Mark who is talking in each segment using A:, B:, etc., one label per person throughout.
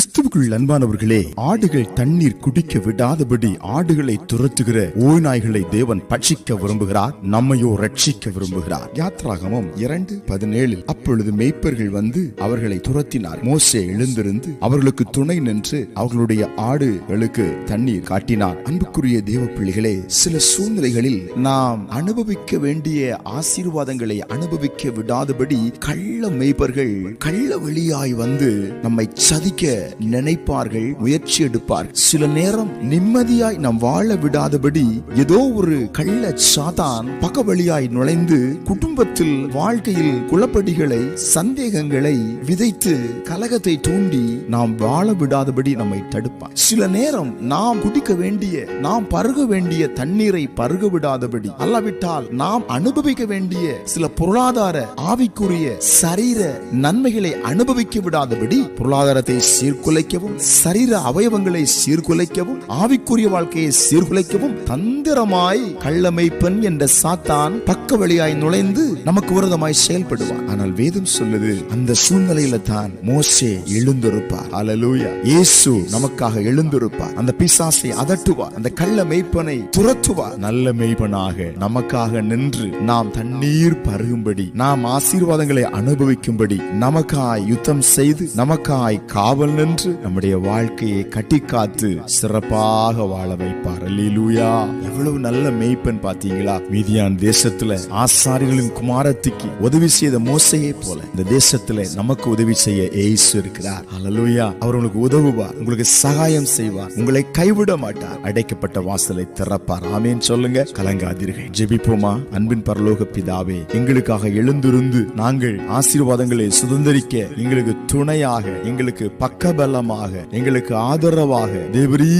A: கிறிஸ்துவுக்குள் அன்பானவர்களே ஆடுகள் தண்ணீர் குடிக்க விடாதபடி ஆடுகளை துரத்துகிற ஓய்நாய்களை தேவன் பட்சிக்க விரும்புகிறார் நம்மையோ ரட்சிக்க விரும்புகிறார். யாத்ராகமம் இரண்டு பதினேழில் அப்பொழுது மேய்ப்பர்கள் வந்து அவர்களை துரத்தினார். மோசே எழுந்திருந்து அவர்களுக்கு துணை நின்று அவர்களுடைய ஆடுகளுக்கு தண்ணீர் காட்டினார். அன்புக்குரிய தேவ பிள்ளைகளே சில சூழ்நிலைகளில் நாம் அனுபவிக்க வேண்டிய ஆசீர்வாதங்களை அனுபவிக்க விடாதபடி கள்ள மெய்ப்பர்கள் கள்ள வெளியாய் வந்து நம்மை சதிக்க நினைப்பார்கள் முயற்சி எடுப்பார்கள். சில நேரம் நிம்மதியாய் நாம் வாழ விடாதபடி ஏதோ ஒரு கள்ள சாதான் பக்க நுழைந்து குடும்பத்தில் வாழ்க்கையில் குளப்படிகளை சந்தேகங்களை விதைத்து கலகத்தை தூண்டி நாம் வாழ விடாதபடி நம்மை தடுப்பார். சில நேரம் நாம் குடிக்க வேண்டிய நாம் பருக வேண்டிய தண்ணீரை பருக விடாதபடி அல்லாவிட்டால் நாம் அனுபவிக்க வேண்டிய சில பொருளாதார ஆவிக்குரிய சரீர நன்மைகளை அனுபவிக்க விடாதபடி பொருளாதாரத்தை சீர்குலைக்கவும் சரீர அவயவங்களை சீர்குலைக்கவும் ஆவிக்குரிய வாழ்க்கையை சீர்குலைக்கவும் தந்திரமாய் கள்ளமைப்பன் என்ற சாத்தான் பக்க வழியாய் நுழைந்து நமக்கு விரதமாய் செயல்படுவான். ஆனால் வேதம் சொல்லுது அந்த சூழ்நிலையில தான் மோசே எழுந்திருப்பார். அலலூயா இயேசு நமக்காக எழுந்திருப்பார். அந்த பிசாசை அதட்டுவார். அந்த கள்ள மெய்ப்பனை துரத்துவார். நல்ல மெய்ப்பனாக நமக்காக நின்று நாம் தண்ணீர் பருகும்படி நாம் ஆசீர்வாதங்களை அனுபவிக்கும்படி நமக்காய் யுத்தம் செய்து நமக்காய் காவல் நின்று நம்முடைய வாழ்க்கையை கட்டி காத்து சிறப்பாக வாழ வைப்பார். அல்லேலூயா. எவ்வளவு நல்ல மெய்ப்பன் பாத்தீங்களா மீதியான் தேசத்துல ஆசாரிகளின் குமாரத்துக்கு உதவி செய்த மோசையை போல இந்த தேசத்துல நமக்கு உதவி செய்ய ஏசு இருக்கிறார். அல்லேலூயா. அவர் உங்களுக்கு உதவுவார் உங்களுக்கு சகாயம் செய்வார் உங்களை கைவிட மாட்டார். அடைக்கப்பட்ட வாசலை திறப்பார். ஆமேன். சொல்லுங்க. கலங்காதீர்கள். ஜெபிப்போமா? அன்பின் பரலோக பிதாவே எங்களுக்காக எழுந்திருந்து நாங்கள் ஆசீர்வாதங்களை சுதந்திரிக்க எங்களுக்கு துணையாக எங்களுக்கு பக்கபலமாக எங்களுக்கு ஆதரவாக தேவரீ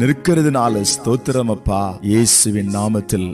A: நிற்கிறதுனால ஸ்தோத்திரம் அப்பா. இயேசுவின் நாமத்தில்